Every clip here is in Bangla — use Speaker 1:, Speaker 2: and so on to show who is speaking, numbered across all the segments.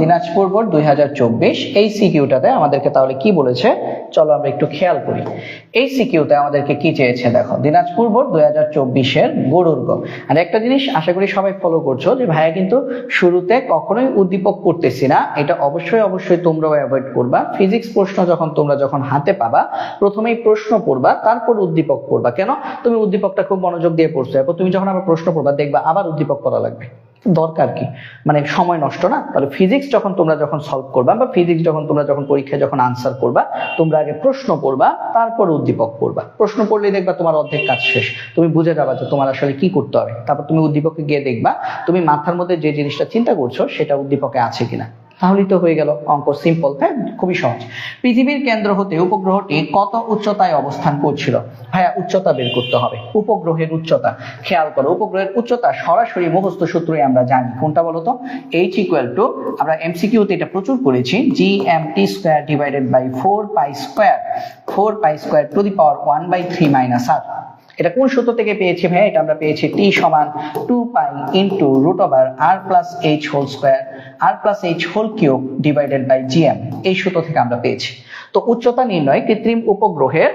Speaker 1: দিনাজপুর বোর্ড দুই হাজার চব্বিশ এই সিকিউটাতে আমাদেরকে তাহলে কি বলেছে? চলো আমরা একটু খেয়াল করি। এই সিকিউতে আমাদেরকে কি চেয়েছে? দেখো, দিনাজপুর বোর্ড দুই হাজার চব্বিশের গরুর গ আর একটা জিনিস আশা করি সবাই ফলো করছ, যে ভাইয়া কিন্তু শুরুতে কখনোই উদ্দীপক করতেছি না। এটা অবশ্যই অবশ্যই তোমরাও অ্যাভয়েড করবা। ফিজিক্স প্রশ্ন যখন তোমরা যখন হাতে পাবা, প্রথমেই প্রশ্ন পড়বা, তারপর উদ্দীপক পড়বা। কেন? তুমি উদ্দীপকটা খুব মনোযোগ দিয়ে পড়ছো। এরপর তুমি যখন আবার প্রশ্ন পড়বা, দেখবা আবার উদ্দীপক করা লাগবে। দরকার কি? মানে সময় নষ্ট না? তাহলে ফিজিক্স যখন তোমরা যখন সলভ করবা বা ফিজিক্স যখন তোমরা যখন পরীক্ষায় যখন আনসার করবা, তোমরা আগে প্রশ্ন করবা, তারপর উদ্দীপক করবা প্রশ্ন করলেই দেখবা তোমার অর্ধেক কাজ শেষ। তুমি বুঝে যাবা যে তোমার আসলে কি করতে হবে। তারপর তুমি উদ্দীপকে গিয়ে দেখবা, তুমি মাথার মধ্যে যে জিনিসটা চিন্তা করছ, সেটা উদ্দীপকে আছে কিনা। তাহলেই তো হয়ে গেল অঙ্ক। সিম্পল তাই? খুবই সহজ। পৃথিবীর কেন্দ্র হতে উপগ্রহটি কত উচ্চতায় অবস্থান করছিল? ভাইয়া, উচ্চতা বের করতে হবে। উপগ্রহের উচ্চতা। খেয়াল করো, উপগ্রহের উচ্চতা সরাসরি মুখস্থ সূত্রই আমরা জানি। কোনটা বলতো এইচ ইকুয়াল টু আমরা এমসিকিউতে এটা প্রচুর করেছি G M T square divided by four pi square four pi square to the power one by three minus R এটা কোন সূত্র থেকে পেয়েছি ভাই? এটা আমরা পেয়েছি টি সমান two pi into root over R plus H whole square R plus H whole cube divided by GM এই সূত্র থেকে আমরা পেয়েছি। তো উচ্চতা নির্ণয় কৃত্রিম উপগ্রহের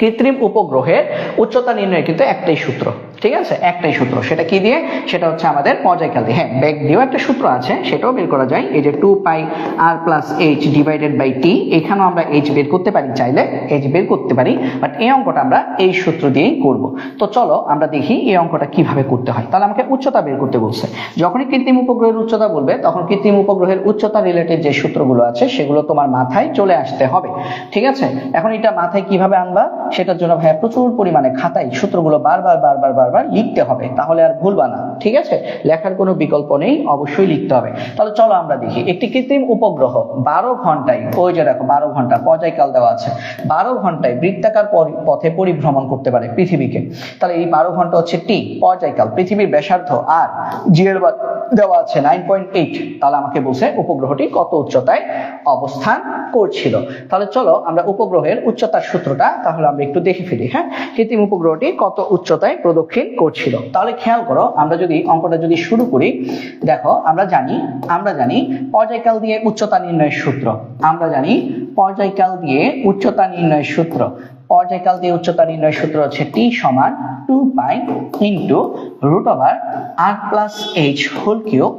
Speaker 1: কৃত্রিম উপগ্রহের উচ্চতা নির্ণয় কিন্তু একটাই সূত্র, ঠিক আছে? একটাই সূত্র। সেটা কি দিয়ে? সেটা হচ্ছে আমাদের পর্যায়কাল দিয়ে। হ্যাঁ ব্যাগ দিয়েও একটা সূত্র আছে, সেটাও বের করা যায়। এই যে two pi R plus H divided by T এখানেও আমরা এইচ বের করতে পারি চাইলে এইচ বের করতে পারি বাট এই অঙ্কটা আমরা এই সূত্র দিয়েই করব। তো চলো, আমরা দেখি এই অঙ্কটা কীভাবে করতে হয়। তাহলে আমাকে উচ্চতা বের করতে বলছে। যখনই কৃত্রিম উপগ্রহের উচ্চতা বলবে, তখন কৃত্রিম উপগ্রহের উচ্চতা রিলেটেড যে সূত্রগুলো আছে, সেগুলো তোমার মাথায় চলে আসতে হবে, ঠিক আছে? এখন এটা মাথায় কীভাবে আনবা? সেটার জন্য ভাইয়া প্রচুর পরিমাণে খাতায় সূত্রগুলো বারবার বারবার বারবার লিখতে হবে। তাহলে আর ভুলবা না, ঠিক আছে? লেখার কোনো বিকল্প নেই, অবশ্যই লিখতে হবে। তাহলে চলো আমরা দেখি, একটি কৃত্রিম উপগ্রহ বারো ঘন্টায়, ওই যে দেখো, বারো ঘণ্টা, পর্যায়কাল দেওয়া আছে। বারো ঘন্টায় বৃত্তাকার পথে পরিভ্রমণ করতে পারে পৃথিবীকে। তাহলে এই বারো ঘণ্টা হচ্ছে টি, পর্যায়কাল, পৃথিবীর ব্যাসার্ধ আর জি এর বা- দেওয়া আছে নাইন পয়েন্ট এইট তাহলে আমাকে বলছে উপগ্রহটি কত উচ্চতায় অবস্থান করছিল। তাহলে চলো আমরা উপগ্রহের উচ্চতার সূত্রটা তাহলে আমরা একটু দেখে ফেলি হ্যাঁ? কৃত্রিম উপগ্রহটি কত উচ্চতায় প্রদক্ষিণ করছিল? তাহলে খেয়াল করো, আমরা যদি অঙ্কটা যদি শুরু করি, দেখো, আমরা জানি আমরা জানি পর্যায়কাল দিয়ে উচ্চতা নির্ণয়ের সূত্র। আমরা জানি পর্যায়কাল দিয়ে উচ্চতা নির্ণয়ের সূত্র। পর্যায়কাল দিয়ে উচ্চতা নির্ণয় সূত্র হচ্ছে টি সমান two pi into root over R plus H whole cube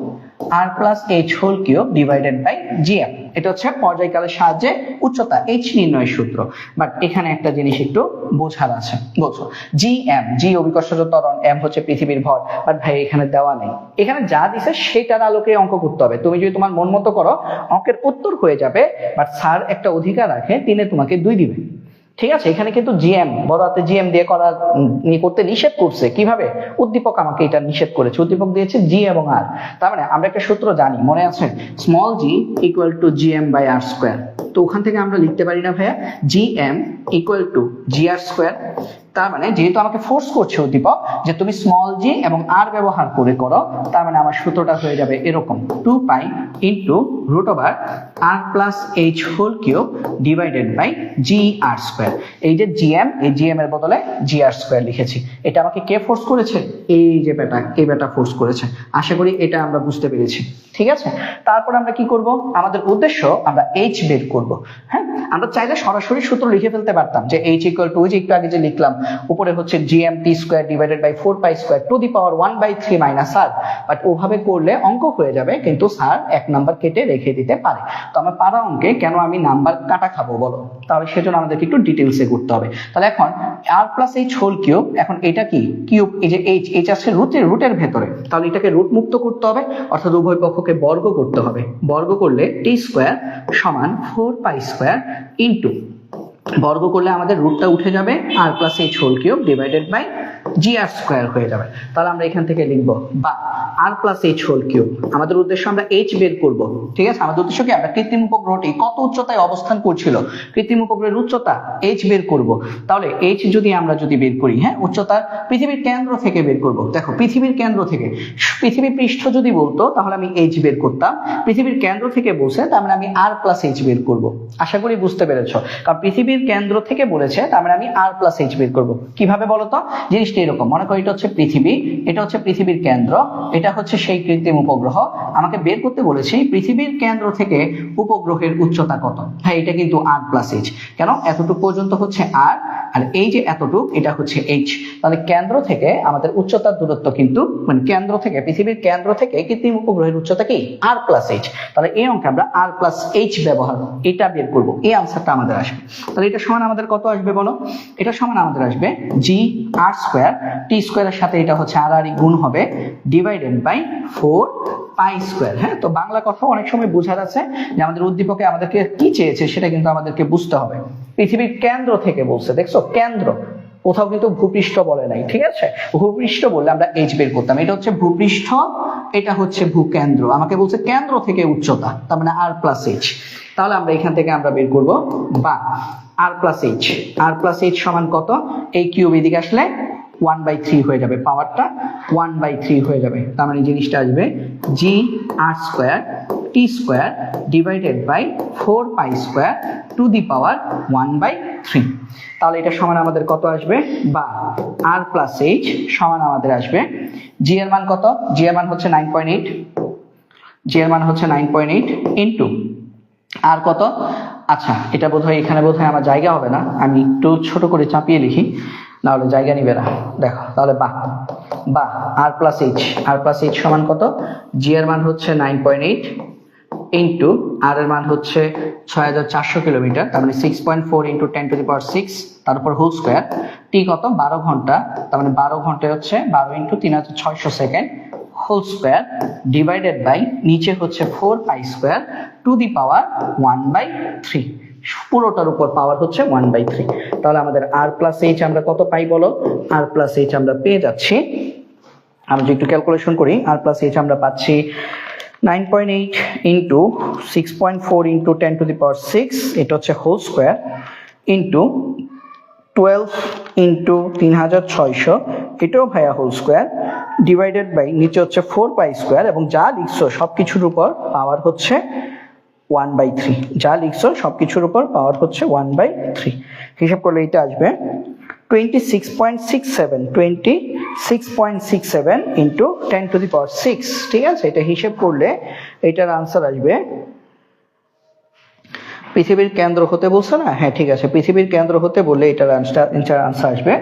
Speaker 1: R plus H whole cube divided by GM এটা হচ্ছে পর্যায়কালের সাহায্যে উচ্চতা এইচ নির্ণয় সূত্র। বাট এখানে একটা জিনিস একটু বোঝার আছে। বলছো জি এম জি অভিকর্ষজ ত্বরণ এম হচ্ছে পৃথিবীর ভর। বাট ভাই, এখানে দেওয়া নেই। এখানে যা দিছে সেটার আলোকে অঙ্ক করতে হবে। তুমি যদি তোমার মন মতো করো, অঙ্কের উত্তর হয়ে যাবে বাট স্যার একটা অধিকার রাখে, তিনি তোমাকে দুই দিবে। ঠিক আছে, এখানে কিন্তু জিএম বড় হাতে জিএম দিয়ে করা করতে নিষেধ করছে। কীভাবে? উদ্দীপক আমাকে এটা নিষেধ করেছে। উদ্দীপক দিয়েছে জি এবং আর তার মানে আমরা একটা সূত্র জানি, মনে আছে? Small G equal to G M by R square তো ওখান থেকে আমরা লিখতে পারি না ভাইয়া? G M equal to G R square তার মানে যেহেতু আমাকে ফোর্স করছে উদ্দীপক, যে তুমি স্মল জি এবং আর ব্যবহার করে করো, তার মানে আমার সূত্রটা হয়ে যাবে এরকম। Two pi into root over R plus H whole cube divided by G R square এই যে জিএম এই জিএম এর বদলে জি আর স্কোয়ার লিখেছি। এটা আমাকে কে ফোর্স করেছে? এই যে বেটা এই বেটা ফোর্স করেছে। আশা করি এটা আমরা বুঝতে পেরেছি। ঠিক আছে? তারপর আমরা কি করব? আমাদের উদ্দেশ্য আমরা এইচ বের করব। হ্যাঁ? আমরা চাইলে সরাসরি সূত্র লিখে ফেলতে পারতাম যে এইচ ইকুয়াল টু যে একটু আগে যে লিখলাম, উপরে হচ্ছে GM T square divided by four pi square to the power one by three minus R but ওভাবে করলে অঙ্ক হয়ে যাবে, কিন্তু স্যার এক নাম্বার কেটে রেখে দিতে পারে। তো আমার পারা অঙ্কে কেন আমি নাম্বার কাটা খাব বলো? তাহলে সেজন্য আমাদেরকে একটু ডিটেলসে করতে হবে। তাহলে এখন R plus H whole cube এখন এটা কি? কিউব এই যে এইচ এইচ আছে রুটের রুটের ভেতরে। তাহলে এটাকে রুট মুক্ত করতে হবে, অর্থাৎ উভয় পক্ষকে বর্গ করতে হবে। বর্গ করলে টি স্কোয়ার সমান ফোর পাই স্কোয়ার ইন্টু বর্গ করলে আমাদের রুটটা উঠে যাবে R plus H whole cube divided by G R square হয়ে যাবে। তাহলে আমরা এখান থেকে লিখব বা R plus H whole cube আমাদের উদ্দেশ্য আমরা এইচ বের করব, ঠিক আছে? আমাদের উদ্দেশ্য কি? আমরা কৃত্রিম উপগ্রহটি কত উচ্চতায় অবস্থান করছিল? কৃত্রিম উপগ্রহের উচ্চতা এইচ বের করব। তাহলে এইচ যদি আমরা যদি বের করি হ্যাঁ উচ্চতা পৃথিবীর কেন্দ্র থেকে বের করব। দেখো, পৃথিবীর কেন্দ্র থেকে। পৃথিবী পৃষ্ঠ যদি বলতো, তাহলে আমি এইচ বের করতাম। পৃথিবীর কেন্দ্র থেকে বলছে, তার মানে আমি আর প্লাস এইচ বের করব। আশা করি বুঝতে পেরেছ। কারণ পৃথিবীর কেন্দ্র থেকে বলেছে, তার মানে আমি আর প্লাস এইচ বের করব। কীভাবে বলতো? জিনিসটি এরকম মনে করো এটা হচ্ছে পৃথিবী, এটা হচ্ছে পৃথিবীর কেন্দ্র, এটা হচ্ছে সেই কৃত্রিম উপগ্রহ। আমাকে বের করতে বলেছি, পৃথিবীর কেন্দ্র থেকে উপগ্রহের উচ্চতা কত? হ্যাঁ এটা কিন্তু আর প্লাস এইচ কেন? এতটুকু পর্যন্ত হচ্ছে আর আর এই যে এতটুক, এটা হচ্ছে এইচ তাহলে কেন্দ্র থেকে আমাদের উচ্চতার দূরত্ব কিন্তু মানে কেন্দ্র থেকে, পৃথিবীর কেন্দ্র থেকে কৃত্রিম উপগ্রহের উচ্চতা কি? আর প্লাস এইচ তাহলে এই অঙ্কে আমরা আর প্লাস এইচ ব্যবহার। এটা বের করব। এই আনসারটা আমাদের আসবে। তাহলে এটা সমান আমাদের কত আসবে বলো? এটা সমান আমাদের আসবে জি আর স্কোয়ার টি স্কোয়ারের সাথে এটা হচ্ছে আর আর গুণ হবে divided by four pi square হ্যাঁ? তো বাংলা কথা অনেক সময় যে আমাদের উদ্দীপকে আমাদেরকে কি চেয়েছে সেটা কিন্তু আমাদেরকে বুঝতে হবে। পৃথিবীর কেন্দ্র থেকে বলছে, দেখছ? কেন্দ্র। কোথাও কিন্তু ভূপৃষ্ঠ বলে নাই, ঠিক আছে? ভূপৃষ্ঠ বললে আমরা এইচ বের করতাম। এটা হচ্ছে ভূপৃষ্ঠ, এটা হচ্ছে ভূকেন্দ্র। আমাকে বলছে কেন্দ্র থেকে উচ্চতা, তার মানে আর প্লাস এইচ তাহলে আমরা এখান থেকে আমরা বের করব বা R plus H R plus H সমান কত? এই কিউব এদিকে আসলে ওয়ান বাই থ্রি হয়ে যাবে পাওয়ারটা ওয়ান বাই থ্রি হয়ে যাবে। তার মানে জিনিসটা আসবে G R square T square divided by four pi square to the power one by three তাহলে এটা সমান আমাদের কত আসবে? বা আর প্লাস এইচ সমান আমাদের আসবে। জি এর মান কত? জি এর মান হচ্ছে নাইন পয়েন্ট এইট জি এর মান হচ্ছে nine point eight into R কত? আচ্ছা এটা বোধহয় এখানে বোধহয় আমার জায়গা হবে না। আমি একটু ছোট করে চাপিয়ে লিখি। নাহলে জায়গা নিবে না। দেখো, তাহলে বা বা R plus H R plus H সমান কত? জি এর মান হচ্ছে nine point eight into R এর মান হচ্ছে ছয় হাজার চারশো কিলোমিটার, তার মানে six point four into ten to the power six তারপর হোল স্কোয়ার টি কত? বারো ঘণ্টা, তার মানে বারো ঘন্টায় হচ্ছে বারো ইন্টু তিন হাজার ছয়শো second whole square divided by নিচে হচ্ছে four pi square to the power one by three পুরোটার উপর পাওয়ার হচ্ছে ওয়ান বাই থ্রি তাহলে আমাদের আর প্লাস এইচ আমরা কত পাই বলো? আর প্লাস এইচ আমরা পেয়ে যাচ্ছি। আমি যদি একটু ক্যালকুলেশন করি আর প্লাস এইচ আমরা পাচ্ছি nine point eight into six point four into ten to the power six এটা হচ্ছে whole square into twelve into তিন হাজার ছয়শো এটাও ভাইয়া হোল স্কোয়ার ডিভাইডেড বাই নিচে হচ্ছে ফোর পাই স্কোয়ার এবং যা লিখছো সব কিছুর উপর পাওয়ার হচ্ছে ওয়ান বাই থ্রি যা লিখছো সব কিছুর উপর পাওয়ার হচ্ছে ওয়ান বাই থ্রি হিসাব করলে এটা আসবে twenty six point six seven twenty six point six seven into ten to the power six ঠিক আছে? এটা হিসেব করলে এটার আনসার আসবে। পৃথিবীর কেন্দ্র হতে বলছে না? হ্যাঁ ঠিক আছে। পৃথিবীর কেন্দ্র হতে বললে এটার আনসার এটার আনসার আসবে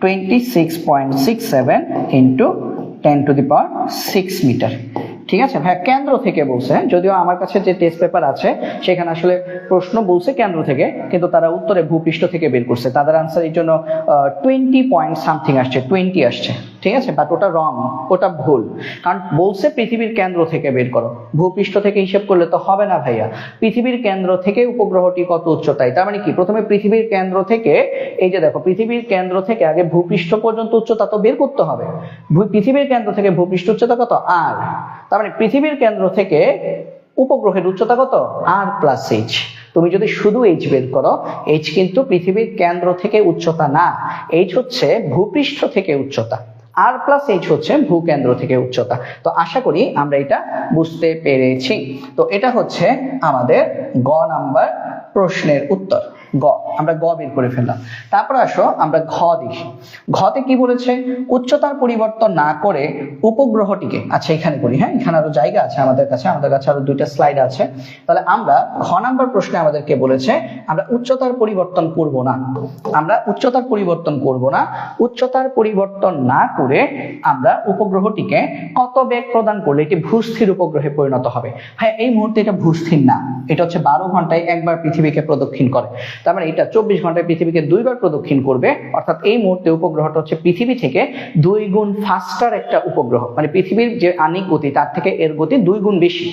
Speaker 1: twenty six point six seven into ten to the power six metre ঠিক আছে? হ্যাঁ কেন্দ্র থেকে বলছে যদিও আমার কাছে যে টেস্ট পেপার আছে, সেখানে আসলে প্রশ্ন বলছে কেন্দ্র থেকে, কিন্তু তারা উত্তরে ভূপৃষ্ঠ থেকে বের করছে। তাদের আনসার এই জন্য টোয়েন্টি পয়েন্ট সামথিং আসছে টোয়েন্টি আসছে। ঠিক আছে? বাট ওটা রং ওটা ভুল। কারণ বলছে পৃথিবীর কেন্দ্র থেকে বের করো। ভূপৃষ্ঠ থেকে হিসেব করলে তো হবে না ভাইয়া। পৃথিবীর কেন্দ্র থেকে উপগ্রহটি কত উচ্চতায়? তার মানে কি? প্রথমে পৃথিবীর কেন্দ্র থেকে, এই যে দেখো, পৃথিবীর কেন্দ্র থেকে আগে ভূপৃষ্ঠ পর্যন্ত উচ্চতা তো বের করতে হবে। পৃথিবীর কেন্দ্র থেকে ভূপৃষ্ঠ উচ্চতা কত? আর তার মানে পৃথিবীর কেন্দ্র থেকে উপগ্রহের উচ্চতা কত? আর প্লাস এইচ তুমি যদি শুধু এইচ বের করো এইচ কিন্তু পৃথিবীর কেন্দ্র থেকে উচ্চতা না। এইচ হচ্ছে ভূপৃষ্ঠ থেকে উচ্চতা। আর প্লাস এইচ হচ্ছে ভূকেন্দ্র থেকে উচ্চতা। তো আশা করি আমরা এটা বুঝতে পেরেছি। তো এটা হচ্ছে আমাদের গ নাম্বার প্রশ্নের উত্তর। গ, আমরা গ বের করে ফেললাম। তারপর আসো, আমরা ঘ দেখি। ঘতে কি বলেছে? উচ্চতার পরিবর্তন না করে উপগ্রহটিকে আচ্ছা এখানে করি হ্যাঁ এখানে আরও জায়গা আছে আমাদের কাছে আমাদের কাছে আরও দুইটা স্লাইড আছে। তাহলে আমরা ঘ নাম্বার প্রশ্নে আমাদেরকে বলেছে, আমরা উচ্চতার পরিবর্তন করব না। আমরা উচ্চতার পরিবর্তন করব না। উচ্চতার পরিবর্তন না করে আমরা উপগ্রহটিকে কত বেগ প্রদান করলে, এটি ভূস্থির উপগ্রহে পরিণত হবে। হ্যাঁ এই মুহূর্তে এটা ভূস্থির না। এটা হচ্ছে বারো ঘন্টায় একবার পৃথিবীকে প্রদক্ষিণ করে। তার মানে এটা চব্বিশ ঘন্টায় পৃথিবীকে দুইবার প্রদক্ষিণ করবে। অর্থাৎ এই মুহূর্তে উপগ্রহটা হচ্ছে পৃথিবী থেকে দুই গুণ ফাস্টার একটা উপগ্রহ। মানে পৃথিবীর যে আনিক গতি, তার থেকে এর গতি দুই গুণ বেশি।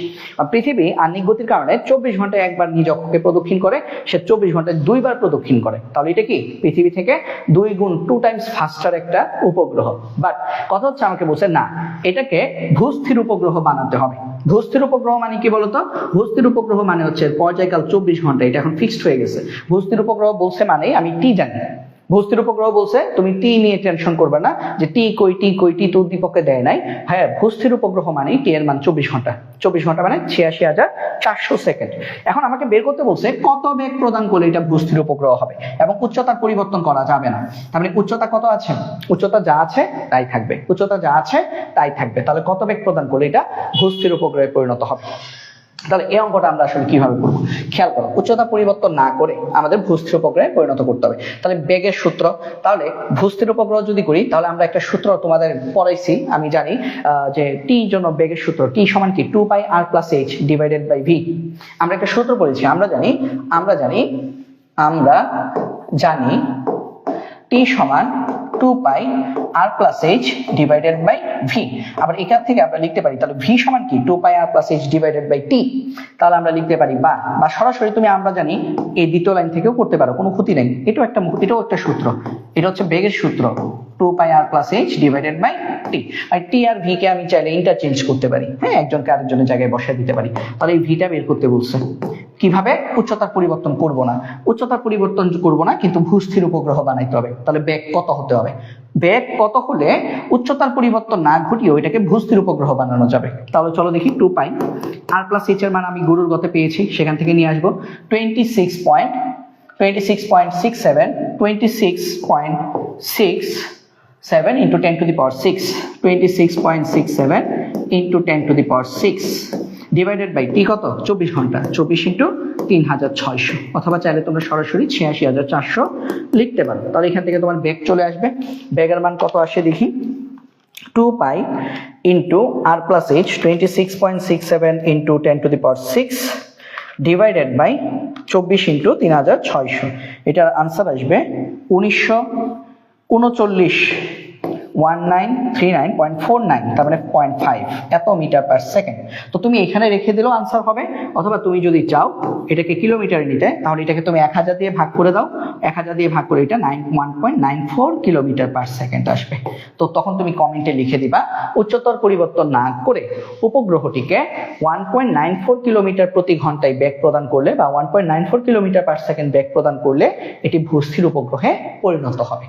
Speaker 1: পৃথিবী আনিক গতির কারণে চব্বিশ ঘন্টায় একবার নিজ অক্ষকে প্রদক্ষিণ করে, সে চব্বিশ ঘন্টায় দুইবার প্রদক্ষিণ করে। তাহলে এটা কি? পৃথিবী থেকে দুই গুণ টু টাইমস ফাস্টার একটা উপগ্রহ। বাট কথা হচ্ছে আমাকে বলছে, না, এটাকে ভূস্থির উপগ্রহ বানাতে হবে। ভূস্থির উপগ্রহ মানে কি বলতো? ভস্তির উপগ্রহ মানে হচ্ছে পর্যায়কাল চব্বিশ ঘণ্টা, এটা এখন ফিক্সড হয়ে গেছে। ভস্তির উপগ্রহ বলছে মানে আমি টি জানি? ভূস্থির উপগ্রহ বলছে, তুমি টি নিয়ে টেনশন করবে না, যে টি কই টি কই টি তো উদ্দীপকে দেয় নাই। হ্যাঁ ভূস্থির উপগ্রহ মানে টি এর মান চব্বিশ ঘণ্টা। চব্বিশ ঘণ্টা মানে ছিয়াশি হাজার চারশো সেকেন্ড। এখন আমাকে বের করতে বলছে, কত বেগ প্রদান করলে এটা ভূস্থির উপগ্রহ হবে? এবং উচ্চতার পরিবর্তন করা যাবে না। তার মানে উচ্চতা কত আছে? উচ্চতা যা আছে, তাই থাকবে। উচ্চতা যা আছে, তাই থাকবে। তাহলে কত বেগ প্রদান করলে এটা ভূস্থির উপগ্রহে পরিণত হবে? তাহলে এই অঙ্কটা আমরা আসলে কীভাবে করব? খেয়াল করো, উচ্চতা পরিবর্তন না করে আমাদের ভূস্থির উপগ্রহে পরিণত করতে হবে। তাহলে বেগের সূত্র, তাহলে ভূস্থির উপগ্রহ যদি করি, তাহলে আমরা একটা সূত্র তোমাদের পড়াইছি, আমি জানি যে টি জন্য বেগের সূত্র টি সমান কি? Two pi R plus H divided by V আমরা একটা সূত্র পড়েছি, আমরা জানি আমরা জানি আমরা জানি টি সমান two pi R plus H divided by V আবার এখান থেকে আমরা লিখতে পারি, তাহলে ভি সমান কি? Two pi R plus H divided by T তাহলে আমরা লিখতে পারি, বা বা সরাসরি তুমি আমরা জানি এই দ্বিতীয় লাইন থেকেও করতে পারো, কোনো ক্ষতি নেই। এটাও একটা এটাও একটা সূত্র। এটা হচ্ছে বেগের সূত্র। Two pi R plus H divided by T R T আর ভি কে আমি চাইলে ইন্টারচেঞ্জ করতে পারি। হ্যাঁ একজনকে আরেকজনের জায়গায় বসিয়ে দিতে পারি। তাহলে এই ভিটা বের করতে বলছে। কীভাবে? উচ্চতার পরিবর্তন করব না। উচ্চতার পরিবর্তন করব না, কিন্তু ভূস্থির উপগ্রহ বানাইতে হবে। তাহলে বেগ কত হতে হবে? বেগ কত হলে উচ্চতার পরিবর্তন না ঘটিয়ে ওইটাকে ভূস্থির উপগ্রহ বানানো যাবে? তাহলে চলো দেখি two pi. R plus H এর মান আমি গুরুর গতে পেয়েছি, সেখান থেকে নিয়ে আসব। Twenty six point twenty six point six seven twenty six point six seven into ten to the power six twenty six point six seven into ten to the power six divided by T কত? চব্বিশ ঘণ্টা। চব্বিশ ইন্টু তিন হাজার ছয়শো। অথবা চাইলে তোমরা সরাসরি ছিয়াশি হাজার চারশো লিখতে পারো। তাহলে এখান থেকে তোমার ব্যাগ চলে আসবে। ব্যাগের মান কত আসে দেখি? Two pi into R plus H twenty six point six seven into ten to the power six divided by চব্বিশ ইন্টু তিন হাজার ছয়শো। এটার আনসার আসবে উনিশশো উনচল্লিশ one nine three nine point four nine তার মানে পয়েন্ট ফাইভ এত মিটার পার সেকেন্ড তো তুমি এখানে রেখে দিলেও আনসার হবে, অথবা তুমি যদি চাও এটাকে কিলোমিটারে নিতে, তাহলে এটাকে তুমি এক হাজার দিয়ে ভাগ করে দাও। এক হাজার দিয়ে ভাগ করে এটা nine one point nine four kilometre per second আসবে। তো তখন তুমি কমেন্টে লিখে দিবা, উচ্চতর পরিবর্তন না করে উপগ্রহটিকে one point nine four kilometre প্রতি ঘন্টায় বেগ প্রদান করলে বা one point nine four kilometre per second বেগ প্রদান করলে এটি ভূস্থির উপগ্রহে পরিণত হবে।